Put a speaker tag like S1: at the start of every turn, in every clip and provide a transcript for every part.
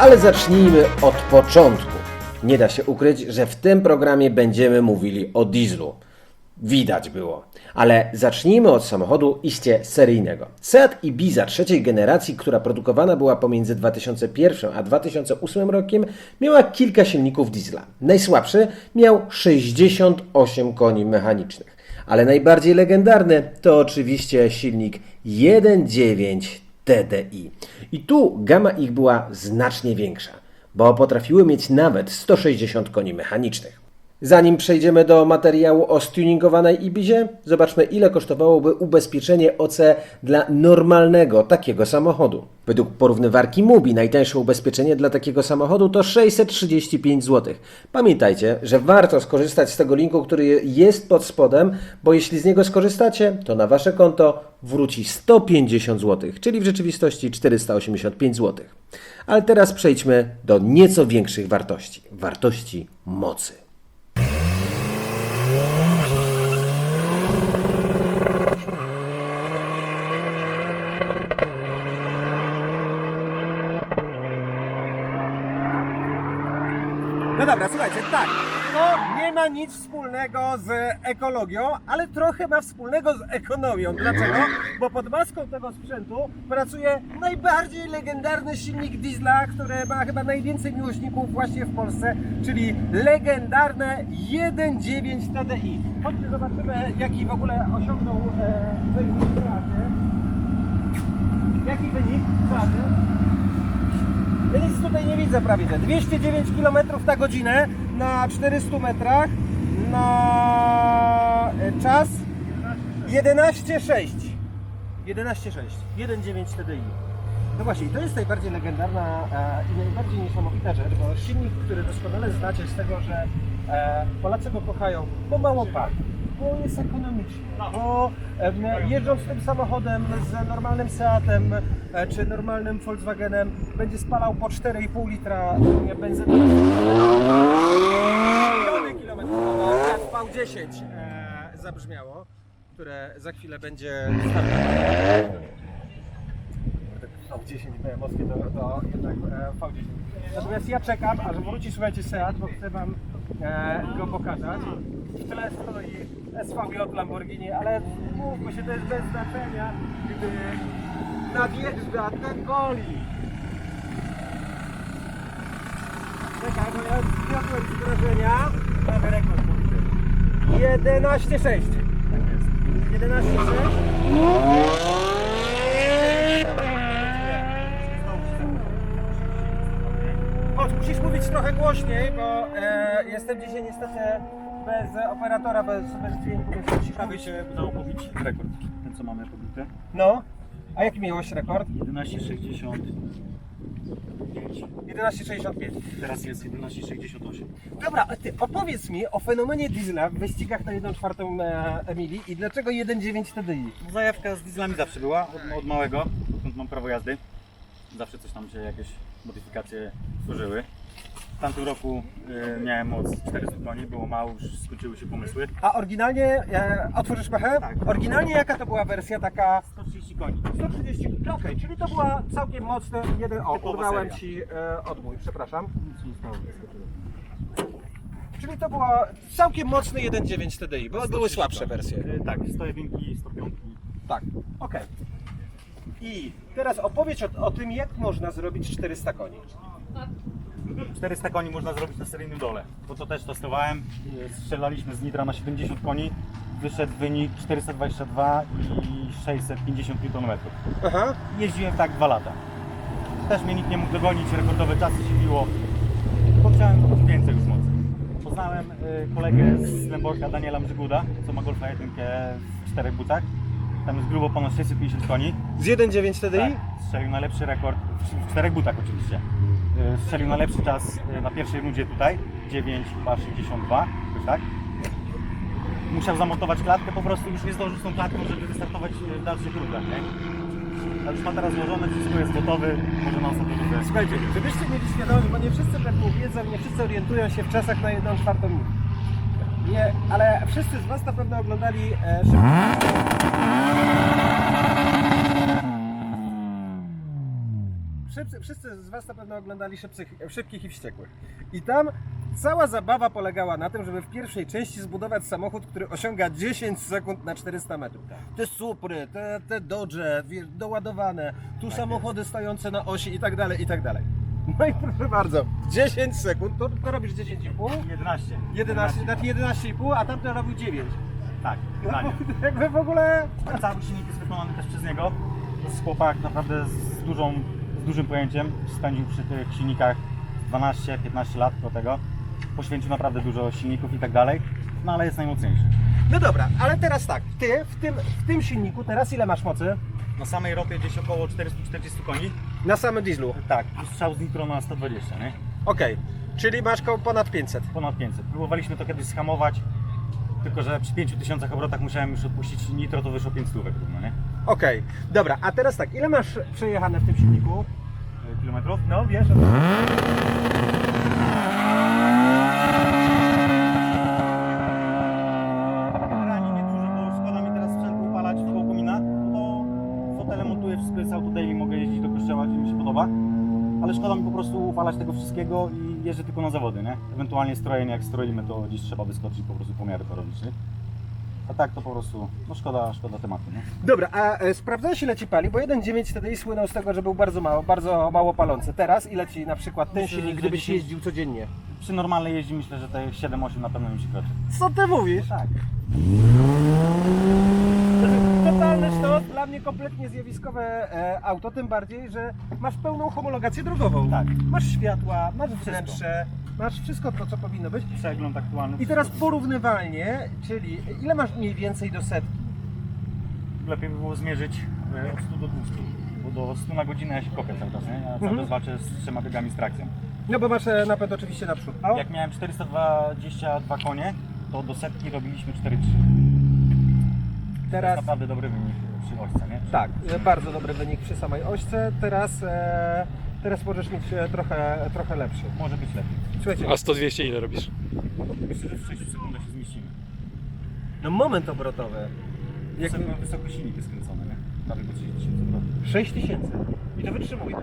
S1: Ale zacznijmy od początku. Nie da się ukryć, że w tym programie będziemy mówili o dieslu. Widać było. Ale zacznijmy od samochodu iście seryjnego. Seat Ibiza trzeciej generacji, która produkowana była pomiędzy 2001 a 2008 rokiem, miała kilka silników diesla. Najsłabszy miał 68 koni mechanicznych. Ale najbardziej legendarny to oczywiście silnik 1.9 TDI. I tu gama ich była znacznie większa, bo potrafiły mieć nawet 160 koni mechanicznych. Zanim przejdziemy do materiału o stuningowanej Ibizie, zobaczmy ile kosztowałoby ubezpieczenie OC dla normalnego takiego samochodu. Według porównywarki Mubi najtańsze ubezpieczenie dla takiego samochodu to 635 zł. Pamiętajcie, że warto skorzystać z tego linku, który jest pod spodem, bo jeśli z niego skorzystacie, to na wasze konto wróci 150 zł, czyli w rzeczywistości 485 zł. Ale teraz przejdźmy do nieco większych wartości wartości mocy.
S2: No dobra, słuchajcie, tak. To nie ma nic wspólnego z ekologią, ale trochę ma wspólnego z ekonomią. Dlaczego? Bo pod maską tego sprzętu pracuje najbardziej legendarny silnik diesla, który ma chyba najwięcej miłośników właśnie w Polsce, czyli legendarne 1.9 TDI. Chodźmy zobaczymy, jaki w ogóle osiągnął e, wynik pracy. Jaki wynik pracy? Ja nic tutaj nie widzę prawie. że 209 km na godzinę na 400 metrach na e, czas 11,6. 11,6. 1,9 TDI. No właśnie, to jest najbardziej legendarna e, i najbardziej niesamowita rzecz, bo silnik, który doskonale znacie z tego, że e, Polacy go kochają, bo mało pali, bo jest ekonomiczny, bo jeżdżąc tym samochodem z normalnym Seatem e, czy normalnym Volkswagenem będzie spalał po 4,5 litra benzyny. Miliony kilometrów jak V10 e, zabrzmiało, które za chwilę będzie startować. V10 BMW to, to jednak e, V10. Natomiast ja czekam, aż wróci, słuchajcie, Seat, bo chcę Wam e, go pokazać. W tle stoi SVJ Lamborghini, ale mówmy się, to jest bez znaczenia, gdy nadjeżdża ten boli. Czekaj, bo ja zwiodłem z wrażenia. Mamy rekord. 11,6. 11,6. Chodź, musisz mówić trochę głośniej, bo e, jestem dzisiaj niestety bez operatora, bez, bez dźwięku, więc mówić.
S3: się udało pobić rekord, ten co mamy pobity.
S2: No, a jaki miałeś rekord?
S3: 11,65.
S2: 11,65.
S3: Teraz jest 11,68.
S2: Dobra, a ty opowiedz mi o fenomenie diesla w wyścigach na 1,4 e, Emilii i dlaczego 1,9 TDI?
S3: No, zajawka z dieslami zawsze była, od, od małego, odkąd mam prawo jazdy. Zawsze coś tam się, jakieś modyfikacje tworzyły. W tamtym roku y, miałem moc 400 koni, było mało, już skończyły się pomysły.
S2: A oryginalnie, e, otworzysz pachę?
S3: Tak.
S2: Oryginalnie jaka to była wersja taka
S3: 130 koni.
S2: 130, no okej, czyli to była całkiem mocna, jeden, o,
S3: Typowa
S2: urwałem
S3: seria.
S2: Ci e, odmój, przepraszam.
S3: Nic nie stało, wyskoczyło.
S2: Czyli to była całkiem mocny 1.9 TDI, bo były
S3: 130
S2: słabsze
S3: koni.
S2: wersje.
S3: Y, tak, 101, 105.
S2: Tak, okej. I teraz opowiedz o, o tym, jak można zrobić 400 koni.
S3: 400 koni można zrobić na seryjnym dole, bo to też testowałem. Strzelaliśmy z nitra na 70 koni, wyszedł wynik 422 i 650 Nm.
S2: Aha.
S3: Jeździłem tak dwa lata. Też mnie nikt nie mógł dogonić, rekordowe czasy się biło, bo chciałem więcej już mocy. Poznałem y, kolegę z Lęborka, Daniela Mrzyguda, co ma Golfa 1 w czterech butach. Tam jest grubo ponad 650 koni.
S2: Z 1.9 TDI?
S3: Tak, strzelił najlepszy rekord, w czterech butach oczywiście. Y, Strzelił najlepszy czas y, na pierwszej rundzie tutaj, 9,62, jakoś tak. Musiał zamontować klatkę, po prostu już nie zdążył z tą klatką, żeby wystartować y, w dalszych rundach, nie? Ale już ma teraz złożone, wszystko jest gotowe, może na ostatnią rundę.
S2: Słuchajcie, żebyście mieli świadomość, bo nie wszyscy taką wiedzą, nie wszyscy orientują się w czasach na 1 czwartą minutę. Nie, ale wszyscy z Was na pewno oglądali e, szybko. Szybcy, wszyscy z Was na pewno oglądali szybcych, Szybkich i Wściekłych. I tam cała zabawa polegała na tym, żeby w pierwszej części zbudować samochód, który osiąga 10 sekund na 400 metrów. Te supry, te, te dodge, wiesz, doładowane, tu samochody stojące na osi i tak dalej, i tak dalej. No i proszę bardzo, 10 sekund, to, to robisz 10,5?
S3: 11.
S2: 11, znaczy 11,5, a tamten robił 9.
S3: Tak,
S2: No,
S3: zdanie.
S2: jakby w ogóle...
S3: Cały silnik jest wykonany też przez niego. To jest chłopak naprawdę z, dużą, z dużym pojęciem. Spędził przy tych silnikach 12-15 lat do tego. Poświęcił naprawdę dużo silników i tak dalej. No ale jest najmocniejszy.
S2: No dobra, ale teraz tak, ty w tym, w tym silniku teraz ile masz mocy?
S3: Na samej ropie gdzieś około 440 koni.
S2: Na samym dieslu.
S3: Tak, strzał z nitro na 120, nie?
S2: Okej, czyli masz koło ponad 500.
S3: Ponad 500. Próbowaliśmy to kiedyś schamować, tylko że przy 5000 obrotach musiałem już odpuścić nitro, to wyszło 5 stówek równo, nie?
S2: Okej, dobra, a teraz tak, ile masz przejechane w tym silniku?
S3: E, Kilometrów?
S2: No wiesz,
S3: Generalnie niedużo, bo szkoda mi teraz sprzętu upalać w komina, bo fotele montuję, wszystko jest auto daily, mogę jeździć do kościoła, gdzie mi się podoba. Ale szkoda mi po prostu upalać tego wszystkiego i jeżdżę tylko na zawody, nie? Ewentualnie strojenie, jak stroimy, to gdzieś trzeba wyskoczyć po prostu pomiary to robić, nie? A tak to po prostu, no szkoda, szkoda tematu, nie?
S2: Dobra, a e, sprawdzałeś ile ci pali? Bo 1.9 TDI słynął z tego, że był bardzo mało, bardzo mało palący. Teraz ile ci na przykład ten
S3: Myślę,
S2: silnik,
S3: że
S2: gdybyś
S3: dzisiaj-
S2: jeździł codziennie?
S3: Przy normalnej jeździ myślę, że te 7-8 na pewno mi się kroczy.
S2: Co ty mówisz?
S3: Tak.
S2: Totalny sztos, dla mnie kompletnie zjawiskowe e, auto, tym bardziej, że masz pełną homologację drogową.
S3: Tak.
S2: Masz światła, masz wnętrze, masz wszystko to, co powinno być.
S3: Przegląd aktualny.
S2: I teraz porównywalnie, czyli ile masz mniej więcej do setki?
S3: Lepiej by było zmierzyć e, od 100 do 200, bo do 100 na godzinę ja się kopię cały czas, nie? Ja cały
S2: Mhm.
S3: czas walczę z trzema biegami z trakcją.
S2: No bo masz e, napęd oczywiście naprzód. A,
S3: Jak miałem 422 konie, to do setki robiliśmy 4,3. To
S2: teraz
S3: jest naprawdę dobry wynik przy ośce, nie? Przy-
S2: tak, e, bardzo dobry wynik przy samej ośce. Teraz, e, teraz możesz mieć e, trochę, trochę lepszy.
S3: Może być lepiej.
S2: Słuchajcie,
S4: A 100-200 ile robisz?
S3: Myślę, że w 6 sekundach się zmieścimy.
S2: no moment obrotowy. Jak
S3: Jak wysoko silnik jest skręcony, nie? Prawie po 30 tysięcy obrotów.
S2: 6000 i to wytrzymuje.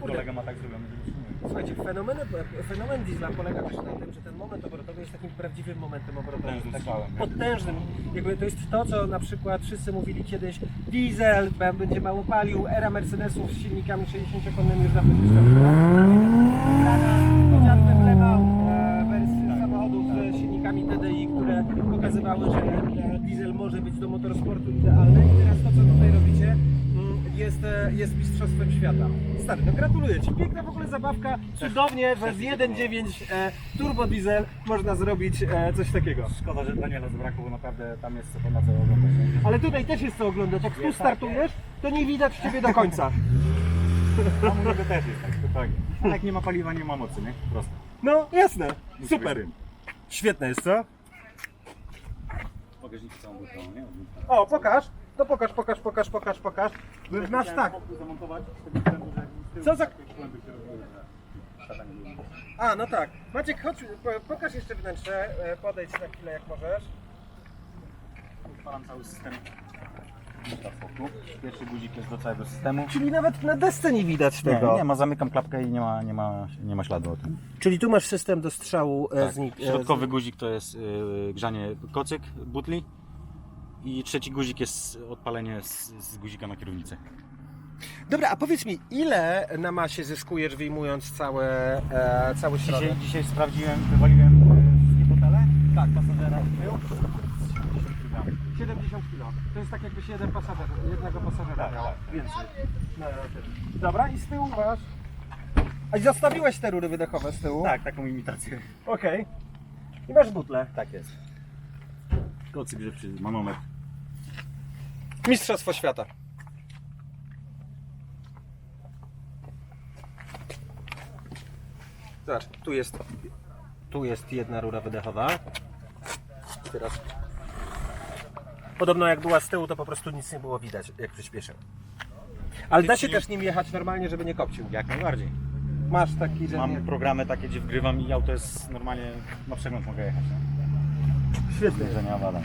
S3: Kolega ma tak że wytrzymuje.
S2: Słuchajcie, fenomen, fenomen diesla polega też na tym, że ten moment obrotowy jest takim prawdziwym momentem obrotowym.
S3: Potężnym
S2: Takim
S3: strzałem, nie?
S2: potężnym. Jakby to jest to, co na przykład wszyscy mówili kiedyś, diesel będzie mało palił, era Mercedesów z silnikami 60-konnymi już dawno wystąpiła. Chociażby wlewał e, wersje samochodów z silnikami TDI, które pokazywały, że e, diesel może być do motorsportu idealny i teraz to, co tutaj robicie, mm, jest, e, jest mistrzostwem świata. Stary, no gratuluję Ci. Piękna ogóle zabawka. Cudownie, że z 1.9 e, turbo diesel można zrobić e, coś takiego.
S3: Szkoda, że Daniela zabrakło, bo naprawdę tam jest co na co oglądać.
S2: Ale tutaj też jest co oglądać. Jak tu
S3: Jest,
S2: startujesz, to nie widać Ciebie do końca.
S3: Tam u niego też jest tak, dokładnie. Ale jak nie ma paliwa, nie ma mocy, nie? Proste.
S2: No, jasne.
S3: Musi
S2: Super.
S3: tym.
S2: Świetne jest, co?
S3: Bagażniki całą nie?
S2: O, pokaż. To pokaż, pokaż, pokaż, pokaż, pokaż. Masz tak.
S3: zamontować z tego względu, że
S2: Co za-. A, no tak. Maciek, chodź, po- pokaż jeszcze wnętrze. e, Podejdź na chwilę, jak możesz.
S3: Odpalam cały system. Pierwszy guzik jest do całego systemu.
S2: Czyli nawet na desce nie widać
S3: Nie,
S2: tego.
S3: nie ma, zamykam klapkę i nie ma, nie ma, nie ma śladu o tym.
S2: Czyli tu masz system do strzału e,
S3: Tak.
S2: z nik- e,
S3: Środkowy guzik to jest y, grzanie kocyk, butli. I trzeci guzik jest odpalenie z, z guzika na kierownicę.
S2: Dobra, a powiedz mi, ile na masie zyskujesz wyjmując całe, e, cały środek?
S3: Dzisiaj, dzisiaj sprawdziłem, wywaliłem y, wszystkie fotele. Tak, pasażera był.
S2: 70 kg. To jest tak jakbyś jeden pasażer, jednego pasażera miał. Więcej. No, no, Dobra, i z tyłu masz... A zostawiłeś te rury wydechowe z tyłu?
S3: Tak, taką imitację.
S2: Okej. I masz butlę.
S3: Tak jest. Kocyk grzewczy, manometr.
S2: Mistrzostwo świata. Zobacz, tu jest, tu jest jedna rura wydechowa. Teraz. Podobno jak była z tyłu, to po prostu nic nie było widać, jak przyspieszył. Ale da się też nim jechać normalnie, żeby nie kopcił.
S3: Jak najbardziej.
S2: Masz taki, że nie...
S3: Mam programy takie, gdzie wgrywam i auto jest normalnie, na przegląd mogę jechać. Nie?
S2: Świetnie.
S3: Że nie awada.